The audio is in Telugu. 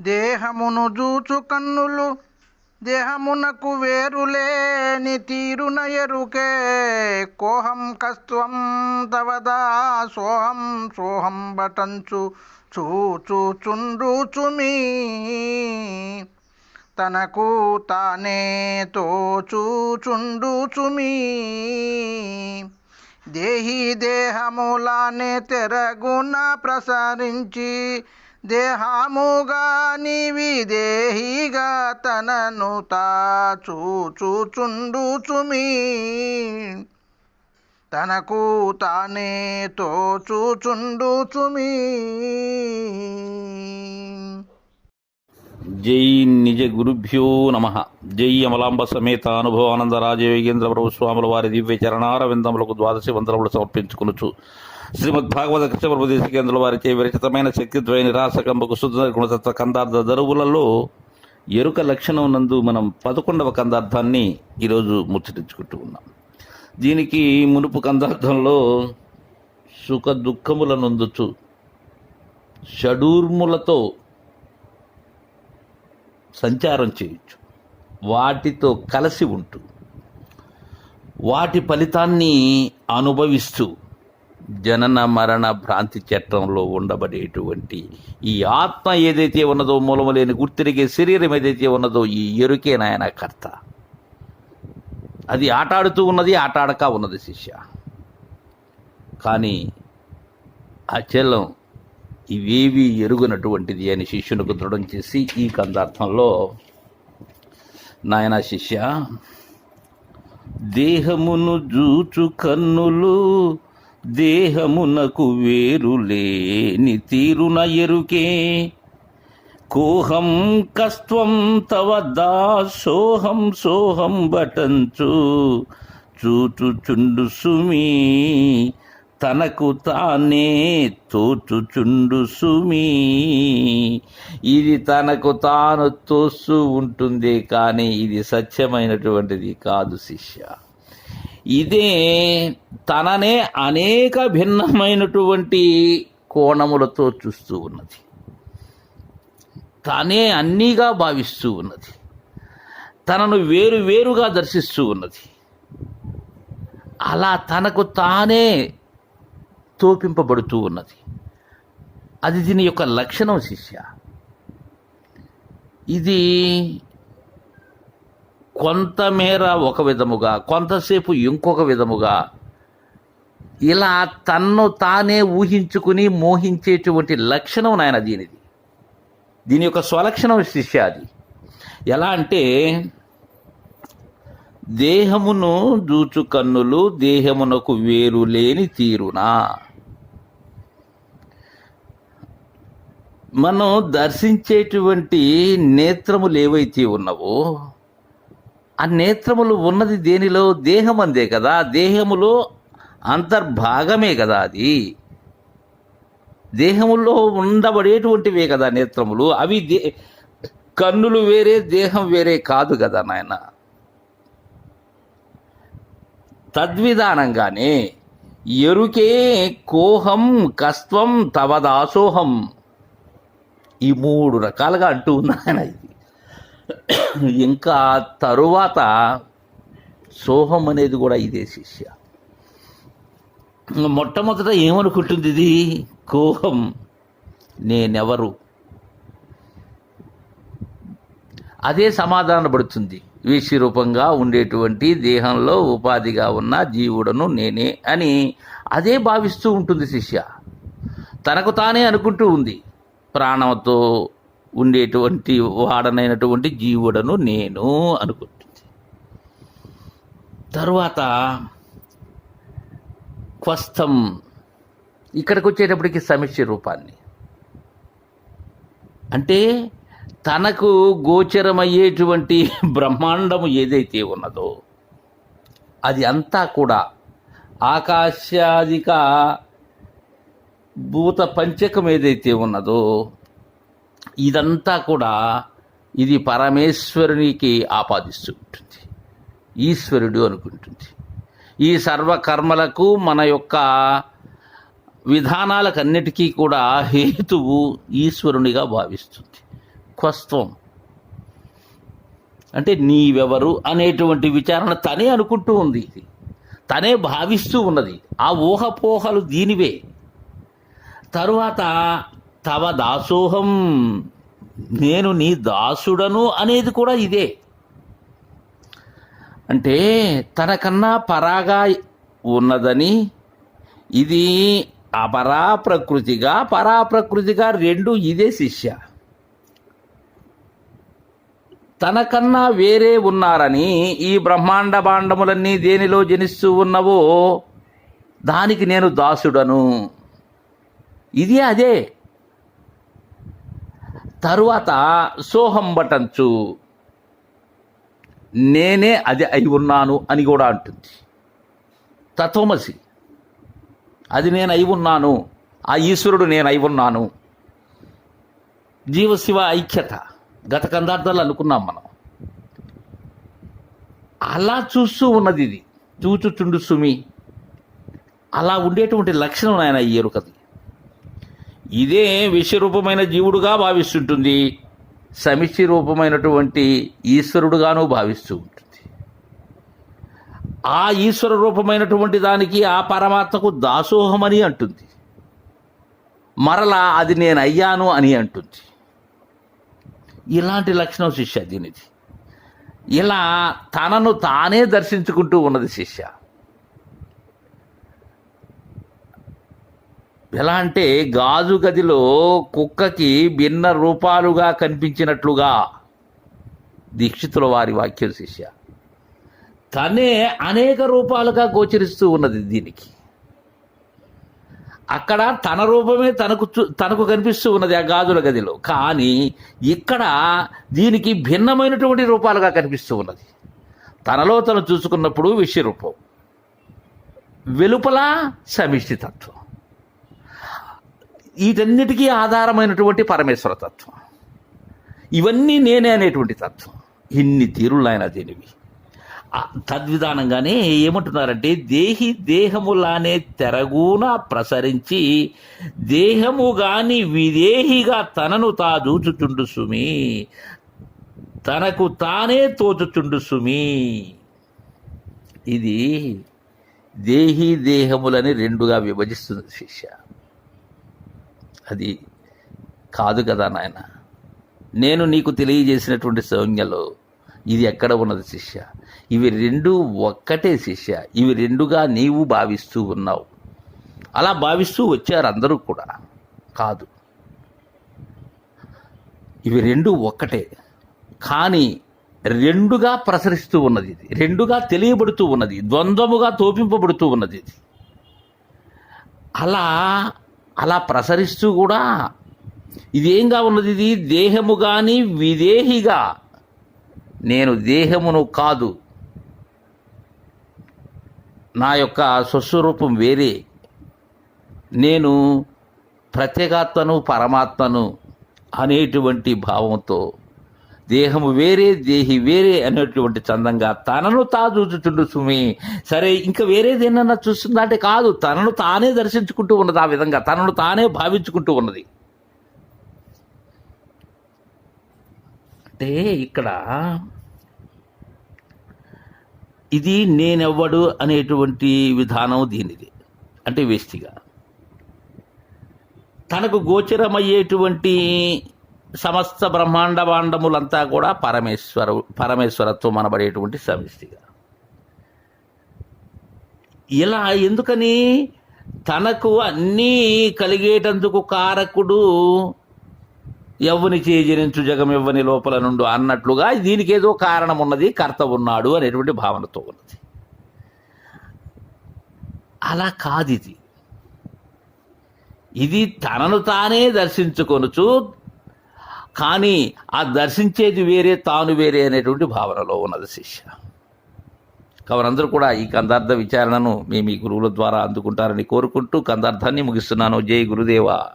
దేహమును జూచు కన్నులు దేహమునకు వేరులేని తీరున ఎరుకే. కోహం కస్త్వం తవదా సోహం సోహం బటంచు చూచుచుండుచుమీ. తనకు తానే తోచుచుండుచుమీ. దేహి దేహములానే తెరగున ప్రసరించి దేహముగా నీవి దేహిగా తనను తాచూచుచుండుచుమీ తనకు తానే తోచుచుండుచుమీ. జై నిజ గురుభ్యో నమ. జై అమలాంబ సమేత అనుభవానంద రాజయోగేంద్ర ప్రభు స్వాముల వారి దివ్య చరణారవిందములకు ద్వాదశి వందనములు సమర్పించుకునుచు. శ్రీమద్ భాగవత కృష్ణ దేశికేంద్రుల వారిచే విరచితమైన శక్తిద్వయ నిరాశకంబకు శుద్ధ గుణతత్వ కందార్థ దరువులలో ఎరుక లక్షణం నందు మనం పదకొండవ కందార్థాన్ని ఈరోజు ముచ్చటించుకుంటూ ఉన్నాం. దీనికి మునుపు కందార్థంలో సుఖ దుఃఖముల నొందుచు షడూర్ములతో సంచారం చేయొచ్చు వాటితో కలిసి ఉంటూ వాటి ఫలితాన్ని అనుభవిస్తూ జనన మరణ భ్రాంతి చట్టంలో ఉండబడేటువంటి ఈ ఆత్మ ఏదైతే ఉన్నదో మూలము లేని గుర్తిరిగే శరీరం ఏదైతే ఉన్నదో ఈ ఎరుకే నాయన కర్త. అది ఆటాడుతూ ఉన్నది ఆటాడక ఉన్నది శిష్య. కానీ అచలం ఇవేవి ఎరుగునటువంటిది అని శిష్యునికి దృఢం చేసి ఈ కందార్థంలో నాయన శిష్య దేహమును జూచు కన్నులు దేహమునకు వేరులేని తీరున ఎరుకే. కోహం కస్త్వం తవ దాసోహం సోహం బటంచు చూచుచుండు సుమీ. తనకు తానే తోచుచుండు సుమీ. ఇది తనకు తాను తోస్తూ ఉంటుంది కానీ ఇది సత్యమైనటువంటిది కాదు శిష్య. ఇదే తననే అనేక భిన్నమైనటువంటి కోణములతో చూస్తూ ఉన్నది. తానే అన్నీగా భావిస్తూ ఉన్నది. తనను వేరు వేరుగా దర్శిస్తూ ఉన్నది. అలా తనకు తానే తోపింపబడుతూ ఉన్నది. అది దీని యొక్క లక్షణం శిష్య. ఇది కొంతమేర ఒక విధముగా కొంతసేపు ఇంకొక విధముగా ఇలా తన్ను తానే ఊహించుకుని మోహించేటువంటి లక్షణం నాయన దీనిది. దీని యొక్క స్వలక్షణం శిష్య అది. ఎలా అంటే దేహమును దూచు కన్నులు దేహమునకు వేరు లేని తీరునా. మనం దర్శించేటువంటి నేత్రములు ఏవైతే ఉన్నవో ఆ నేత్రములు ఉన్నది దేనిలో? దేహం అందే కదా. దేహములో అంతర్భాగమే కదా అది. దేహములో ఉండబడేటువంటివే కదా నేత్రములు. అవి దే కన్నులు వేరే దేహం వేరే కాదు కదా నాయన. తద్విధానంగానే ఎరుకే కోహం కస్త్వం తవదాసోహం ఈ మూడు రకాలుగా అంటూ ఉన్నాయన ఇది. ఇంకా తరువాత సోహం అనేది కూడా ఇదే శిష్య. మొట్టమొదట ఏమనుకుంటుంది ఇది కోహం. నేనెవరు? అదే సమాధాన పడుతుంది. రూపంగా ఉండేటువంటి దేహంలో ఉపాధిగా ఉన్న జీవుడను నేనే అని అదే భావిస్తూ ఉంటుంది శిష్య. తనకు తానే అనుకుంటూ ఉంది. ప్రాణంతో ఉండేటువంటి వాడనైనటువంటి జీవుడను నేను అనుకుంటుంది. తరువాత క్వస్థం ఇక్కడికి వచ్చేటప్పటికి సమిష్టి రూపాన్ని. అంటే తనకు గోచరమయ్యేటువంటి బ్రహ్మాండము ఏదైతే ఉన్నదో అది అంతా కూడా ఆకాశాదిక భూత పంచకం ఏదైతే ఉన్నదో ఇదంతా కూడా ఇది పరమేశ్వరునికి ఆపాదిస్తూ ఉంటుంది. ఈశ్వరుడు అనుకుంటుంది. ఈ సర్వకర్మలకు మన యొక్క విధానాలకన్నిటికీ కూడా హేతువు ఈశ్వరునిగా భావిస్తుంది. క్వస్త్వం. అంటే నీవెవరు అనేటువంటి విచారణ తనే అనుకుంటూ ఉంది ఇది. తనే భావిస్తూ ఉన్నది. ఆ ఊహపోహలు దీనివే. తరువాత తవ దాసోహం నేను నీ దాసుడను అనేది కూడా ఇదే. అంటే తనకన్నా పరాగా ఉన్నదని ఇది అపరా ప్రకృతిగా పరా ప్రకృతిగా రెండు ఇదే శిష్య. తనకన్నా వేరే ఉన్నారని ఈ బ్రహ్మాండ భాండములన్నీ దేనిలో జనిస్తూ ఉన్నవో దానికి నేను దాసుడను. ఇది అదే. తరువాత సోహం బటంచు నేనే అది అయి ఉన్నాను అని కూడా అంటుంది. తత్వమసి అది నేను అయి ఉన్నాను ఆ ఈశ్వరుడు నేను అయి ఉన్నాను. జీవశివ ఐక్యత గత కందార్థాలు అనుకున్నాం మనం. అలా చూస్తూ ఉన్నది ఇది. చూచుచుండు సుమి. అలా ఉండేటువంటి లక్షణం ఆయన ఈ ఎరుకది ఇదే విశ్వరూపమైన జీవుడుగా భావిస్తుంటుంది. సమిష్టి రూపమైనటువంటి ఈశ్వరుడుగాను భావిస్తూ ఉంటుంది. ఆ ఈశ్వర రూపమైనటువంటి దానికి ఆ పరమాత్మకు దాసోహమని అంటుంది. మరలా అది నేను అయ్యాను అని అంటుంది. ఇలాంటి లక్షణం శిష్య దీనిది. ఇలా తనను తానే దర్శించుకుంటూ ఉన్నది శిష్య. ఎలా అంటే గాజు గదిలో కుక్కకి భిన్న రూపాలుగా కనిపించినట్లుగా దీక్షితుల వారి వాక్యం శిష్య. తనే అనేక రూపాలుగా గోచరిస్తూ ఉన్నది దీనికి. అక్కడ తన రూపమే తనకు చూ- తనకు కనిపిస్తూ ఉన్నది ఆ గాజుల గదిలో. కానీ ఇక్కడ దీనికి భిన్నమైనటువంటి రూపాలుగా కనిపిస్తూ ఉన్నది. తనలో తను చూసుకున్నప్పుడు విశ్వరూపం వెలుపల సమిష్టితత్వం వీటన్నిటికీ ఆధారమైనటువంటి పరమేశ్వర తత్వం. ఇవన్నీ నేనే అనేటువంటి తత్వం. ఇన్ని తీరులు ఆయన దేనివి. తద్విధానంగానే ఏమంటున్నారంటే దేహి దేహములానే తెరగూన ప్రసరించి దేహము గాని విదేహిగా తనను తా దూచుచుండు సుమి తనకు తానే తోచుచుండు సుమి. ఇది దేహి దేహములని రెండుగా విభజిస్తుంది శిష్య. అది కాదు కదా నాయన. నేను నీకు తెలియజేసినటువంటి సంజ్ఞలో ఇది ఎక్కడ ఉన్నది శిష్య? ఇవి రెండు ఒక్కటే శిష్య. ఇవి రెండుగా నీవు భావిస్తూ ఉన్నావు. అలా భావిస్తూ వచ్చారు అందరూ కూడా. కాదు. ఇవి రెండు ఒక్కటే. కానీ రెండుగా ప్రసరిస్తూ ఉన్నది ఇది. రెండుగా తెలియబడుతూ ఉన్నది. ద్వంద్వముగా తోపింపబడుతూ ఉన్నది ఇది. అలా అలా ప్రసరిస్తూ కూడా ఇదేంగా ఉన్నది ఇది? దేహము కానీ విదేహిగా. నేను దేహమును కాదు. నా యొక్క స్వస్వరూపం వేరే. నేను ప్రత్యేగాత్మను పరమాత్మను అనేటువంటి భావంతో దేహము వేరే దేహి వేరే అనేటువంటి చందంగా తనను తా చూచుచుండు సుమి. సరే ఇంకా వేరేదేనన్నా చూస్తుందా? అంటే కాదు తనను తానే దర్శించుకుంటూ ఉన్నది ఆ విధంగా. తనను తానే భావించుకుంటూ ఉన్నది. అంటే ఇక్కడ ఇది నేనెవ్వడు అనేటువంటి విధానం దీనిది. అంటే వేస్తిగా తనకు గోచరమయ్యేటువంటి సమస్త బ్రహ్మాండ భాండములంతా కూడా పరమేశ్వర పరమేశ్వరత్వం అనబడేటువంటి సమిష్టిగా. ఇలా ఎందుకని? తనకు అన్నీ కలిగేటందుకు కారకుడు ఎవ్వని చేజనించు జగం ఎవ్వని లోపల నుండు అన్నట్లుగా దీనికి ఏదో కారణం ఉన్నది కర్త ఉన్నాడు అనేటువంటి భావనతో ఉన్నది. అలా కాదు ఇది ఇది తనను తానే దర్శించుకొనుచు కానీ ఆ దర్శించేది వేరే తాను వేరే అనేటువంటి భావనలో ఉన్నది శిష్య. కవునందరూ కూడా ఈ కందార్థ విచారణను మేము ఈ గురువుల ద్వారా అందుకుంటారని కోరుకుంటూ కందార్థాన్ని ముగిస్తున్నాను. జై గురుదేవా.